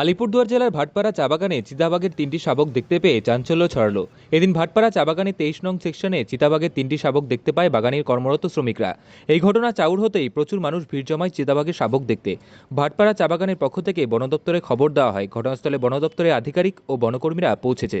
আলিপুরদুয়ার জেলার ভাটপাড়া চা বাগানে চিতাবাঘের তিনটি শাবক দেখতে পেয়ে চাঞ্চল্য ছড়ালো। এদিন ভাটপাড়া চা বাগানে তেইশ নং সেকশনে চিতাবাঘের তিনটি শাবক দেখতে পায় বাগানের কর্মরত শ্রমিকরা। এই ঘটনা চাউর হতেই প্রচুর মানুষ ভিড় জমায় চিতাবাঘের শাবক দেখতে। ভাটপাড়া চা বাগানের পক্ষ থেকে বন দপ্তরে খবর দেওয়া হয়। ঘটনাস্থলে বন দপ্তরের আধিকারিক ও বনকর্মীরা পৌঁছেছে।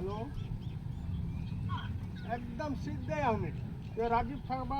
হ্যালো? একদম সিদ্ধাই আহমেদ রাজীব শর্মা